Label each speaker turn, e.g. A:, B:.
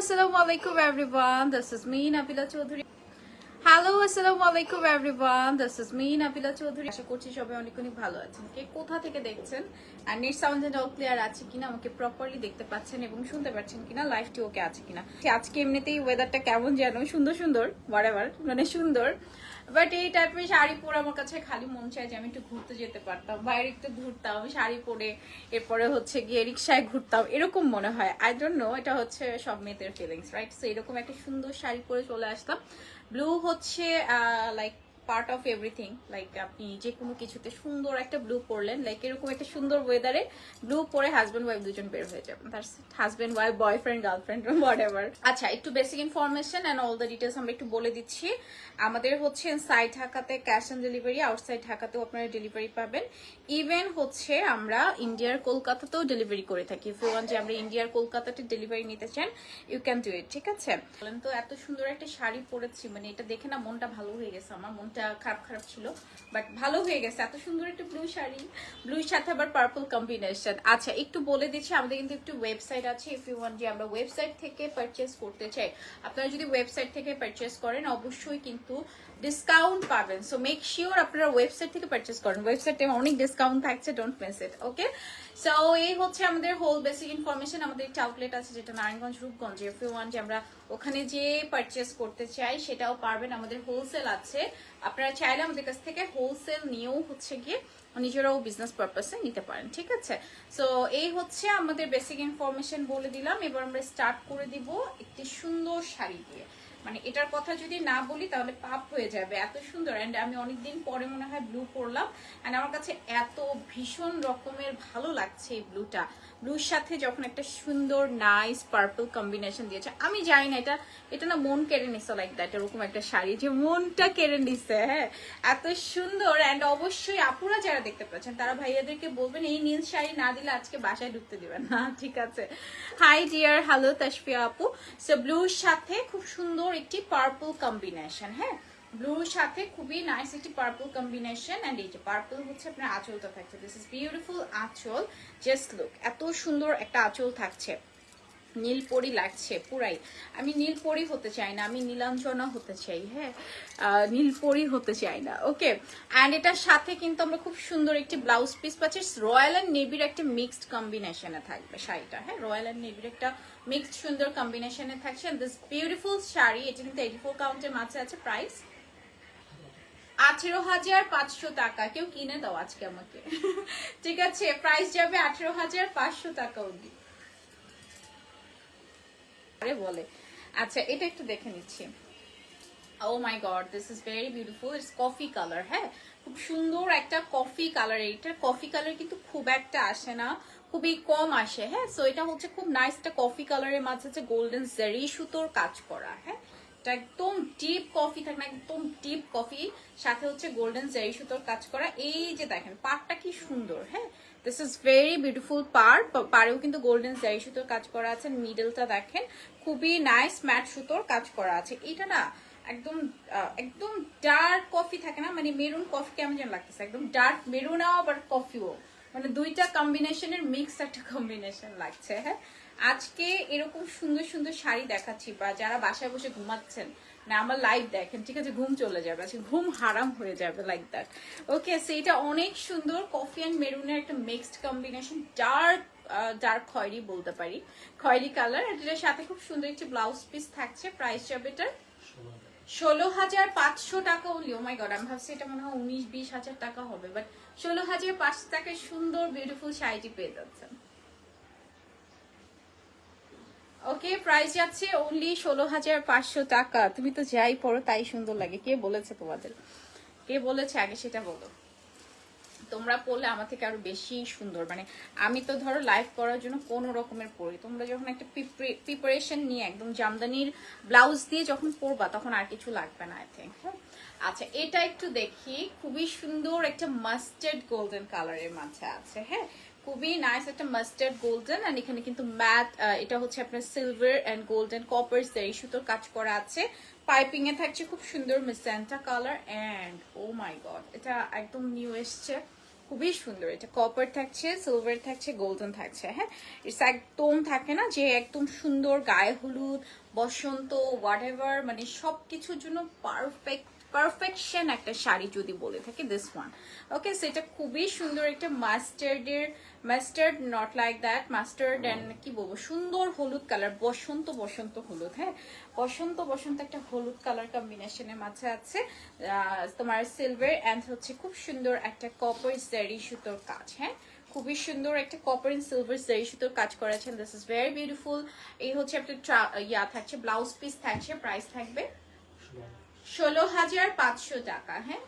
A: আসসালামু আলাইকুম everyone this is me Nabila hello আসসালামু আলাইকুম everyone this is me Nabila Chowdhury আশা করছি সবাই অনেক অনেক ভালো আছেন। কে কোথা থেকে দেখছেন? আর net sound and all clear আছে কিনা, আমাকে প্রপারলি দেখতে পাচ্ছেন এবং শুনতে পাচ্ছেন কিনা লাইফটি ওকে আছে কিনা। আজকে এমনিতেই ওয়েদারটা কেমন যেন, সুন্দর সুন্দর বরাবর মানে সুন্দর। বাট এই টাইপের শাড়ি পরে আমার কাছে খালি মন চায় যে আমি একটু ঘুরতে যেতে পারতাম। বাইরে একটু ঘুরতাম, শাড়ি পরে এরপরে হচ্ছে গিয়ে রিক্সায় ঘুরতাম, এরকম মনে হয়। আই ডোন্ট নো এটা হচ্ছে সব মেয়েদের ফিলিংস রাইট সো এরকম একটা সুন্দর শাড়ি পরে চলে আসতাম ব্লু হচ্ছে like part of everything like আপনি যে কোনো কিছুতে সুন্দর একটা ব্লু পরলেন লাইক এরকম একটা সুন্দর ওয়েদারে ব্লু পরে হাজব্যান্ড ওয়াইফ দুজন বের হয়ে যাবেন। তার husband wife boyfriend girlfriend whatever আচ্ছা একটু basic information and all the details আমরা একটু বলে দিচ্ছি। আমাদের হচ্ছে সাইড ঢাকাতে ক্যাশ অন ডেলিভারি আউটসাইড ঢাকাতেও আপনারা ডেলিভারি পাবেন। ইভেন হচ্ছে আমরা ইন্ডিয়ার কলকাতাতেও ডেলিভারি করে থাকি। ফোন যে আমরা ইন্ডিয়ার কলকাতাতে ডেলিভারি নিতে চান ইউ ক্যান ডু ইট ঠিক আছে? বলেন তো, এত সুন্দর একটা শাড়ি পরেছি মানে এটা দেখে না মনটা ভালো হয়ে গেছে, আমার মনটা খারাপ খারাপ ছিল। বাট ভালো হয়ে গেছে। এত সুন্দর একটা ব্লু শাড়ি ব্লুর সাথে আবার পার্পল কম্বিনেশন আচ্ছা একটু বলে দিচ্ছি, আমাদের কিন্তু একটু ওয়েবসাইট আছে ইফ ইউ ওয়ান্ট যে আমরা ওয়েবসাইট থেকে পারচেস করতে চাই। আপনারা যদি ওয়েবসাইট থেকে পারচেস করেন, অবশ্যই কিন্তু ডিসকাউন্ট পাবেন। সো মেক শিওর আপনারা ওয়েবসাইট থেকে পারচেস করেন। ওয়েবসাইটে অনেক ডিসকাউন্ট থাকছে don't miss it okay so এই হচ্ছে আমাদের হোল বেসিক ইনফরমেশন আমাদের একটা আউটলেট আছে যেটা Narayanganj, Rupganj if you want যে আমরা ওখানে যে পারচেস করতে চাই, সেটাও পারবেন। আমাদের হোলসেল আছে। আপনারা চাইলে আমাদের কাছ থেকে হোলসেল নিয়েও হচ্ছে গিয়ে নিজেরাও বিজনেস পারপাসে নিতে পারেন, ঠিক আছে? সো এই হচ্ছে আমাদের বেসিক ইনফরমেশন বলে দিলাম। এবার আমরা স্টার্ট করে দিব একটি সুন্দর শাড়ি দিয়ে। মানে এটার কথা যদি না বলি, তাহলে পাপ হয়ে যাবে। এত সুন্দর। অ্যান্ড আমি অনেকদিন পরে মনে হয় ব্লু পরলাম। অ্যান্ড আমার কাছে এত ভীষণ রকমের ভালো লাগছে এই ব্লুটা ব্লুর সাথে যখন একটা সুন্দর নাইস পার্পল কম্বিনেশন দিয়েছে, আমি জানি না, এটা এটা না মন কেড়ে নিছে লাইক দ্যাট এরকম একটা শাড়ি যে মনটা কেড়ে নিছে হ্যাঁ। এত সুন্দর। অ্যান্ড অবশ্যই আপুরা যারা দেখতে পাচ্ছেন, তারা ভাইয়াদেরকে বলবেন, এই নীল শাড়ি না দিলে আজকে বাসায় ঢুকতে দিবেন না। ঠিক আছে। হাই ডিয়ার হ্যালো তাসফিয়া আপু। সো ব্লুর সাথে খুব সুন্দর একটি পার্পল কম্বিনেশন হ্যাঁ? ব্লুর সাথে খুবই নাইস একটি পার্পল কম্বিনেশন অ্যান্ড এই যে পার্পল হচ্ছে আপনার আঁচলটা থাকছে। দিস ইজ বিউটিফুল আঁচল জাস্ট লুক এত সুন্দর একটা আঁচল থাকছে। নীলপরি লাগছে, পুরাই। আমি নীলপরি হতে চাই না, আমি নীলাঞ্জনা হতে চাই হ্যাঁ? নীলপরি হতে চাই না ওকে অ্যান্ড এটার সাথে কিন্তু আমরা খুব সুন্দর একটি ব্লাউজ পিস পাচ্ছি রয়্যাল অ্যান্ড নেভির একটা মিক্সড কম্বিনেশনে থাকবে শাড়িটা হ্যাঁ? রয়্যাল অ্যান্ড নেভির একটা মিক্সড সুন্দর কম্বিনেশনে থাকছে দিস বিউটিফুল শাড়ি, এটি কিন্তু এইটি ফোর কাউন্টের মাঝে আছে প্রাইস আঠেরো হাজার পাঁচশো টাকা, কেউ কিনে দাও আজকে আমাকে। ঠিক আছে প্রাইস যাবে আঠেরো হাজার পাঁচশো টাকা অব্দি আরে বলে। আচ্ছা এটা একটু দেখে নিচ্ছি। ও my god this is very beautiful it's coffee colour হ্যাঁ? খুব সুন্দর একটা কফি কালার এটা কফি কালার কিন্তু খুব একটা আসে না, খুবই কম আসে হ্যাঁ? সো এটা হচ্ছে খুব নাইস একটা কফি কালারের মাঝে হচ্ছে গোল্ডেন জেরি সুতোর কাজ করা হ্যাঁ? এটা একদম ডিপ কফি থাকে না, একদম ডিপ কফি সাথে হচ্ছে গোল্ডেন জারি সুতোর কাজ করা। এই যে দেখেন পাটটা কি সুন্দর হ্যাঁ? দিস ইজ ভেরি বিউটিফুল পার পারেও কিন্তু গোল্ডেন জারি সুতোর কাজ করা আছে মিডলটা দেখেন, খুবই নাইস ম্যাট সুতোর কাজ করা আছে। এটা না একদম একদম ডার্ক কফি থাকে না মানে মেরুন কফি কেমন যেন লাগতেছে, একদম ডার্ক মেরুনাও আবার কফিও মানে দুইটা কম্বিনেশনের মিক্স একটা কম্বিনেশন লাগছে হ্যাঁ? আজকে এরকম সুন্দর সুন্দর শাড়ি দেখাচ্ছি, বা যারা বাসায় বসে ঘুমাচ্ছেন, না, আমার লাইভ দেখেন, ঠিক আছে? ঘুম চলে যাবে, আজকে ঘুম হারাম হয়ে যাবে লাইক দ্যাট ওকে সেইটা অনেক সুন্দর কফি অ্যান্ড মেরুনের একটা মিক্সড কম্বিনেশন ডার্ক ডার্ক খয়েরি বলতে পারি। খয়েরি কালার আর এটার সাথে খুব সুন্দর একটি ব্লাউজ পিস থাকছে প্রাইস যাবে এটার? ষোলো হাজার পাঁচশো টাকা অনলি ও মাই গড আমি ভাবছি এটা মনে হয় উনিশ, বিশ হাজার টাকা হবে বাট ষোলো হাজার পাঁচশো টাকায় সুন্দর বিউটিফুল শাড়িটি পেয়ে যাচ্ছেন। ওকে প্রাইস যাচ্ছে অনলি ষোলো হাজার পাঁচশো টাকা। তুমি তো যাই পড়ো, তাই সুন্দর লাগে। কে বলেছে তোমাদের? কে বলেছে আগে সেটা বলো। তোমরা পড়লে আমার থেকে আরও বেশি সুন্দর। মানে আমি তো ধরো লাইভ করার জন্য কোনো রকমের পড়ি। তোমরা যখন একটা প্রিপারেশন নিয়ে একদম জামদানির ব্লাউজ দিয়ে যখন পরবা, তখন আর কিছু লাগবে না আই থিঙ্ক আচ্ছা এটা একটু দেখি। খুবই সুন্দর একটা মাস্টার্ড গোল্ডেন কালারের মাঝে আছে হ্যাঁ? খুবই নাইস একটা মাস্টার্ড গোল্ডেন অ্যান্ড এখানে কিন্তু ম্যাট এটা হচ্ছে আপনার সিলভার অ্যান্ড গোল্ডেন কপার এই সুতোর কাজ করা আছে। পাইপিং এ থাকছে খুব সুন্দর magenta colour and oh my god এটা একদম নিউ এসছে। খুবই সুন্দর, এটা কপার থাকছে সিলভার থাকছে গোল্ডেন থাকছে হ্যাঁ? ইটস একদম থাকে না যে একদম সুন্দর গায়ে হলুদ, বসন্ত হোয়াট এভার মানে সব কিছুর জন্য পারফেক্ট পারফেকশন একটা শাড়ি যদি বলে থাকি দিস ওয়ান ওকে সেটা খুবই সুন্দর একটা মাস্টার্ডের mustard not like that mustard and কি বলব সুন্দর হলুদ কালার বসন্ত বসন্ত হলুদ হ্যাঁ? বসন্ত বসন্ত একটা হলুদ কালার কম্বিনেশনের মাঝে আছে তোমার সিলভার অ্যান্ড হচ্ছে খুব সুন্দর একটা কপার জারি সুতোর কাজ হ্যাঁ? খুবই সুন্দর একটা কপার এন্ড সিলভার জারি সুতোর কাজ করেছেন দিস ইজ ভেরি বিউটিফুল এই হচ্ছে একটা ইয়া থাকছে ব্লাউজ পিস থাকছে প্রাইস থাকবে? ষোলো হাজার পাঁচশো টাকা হ্যাঁ?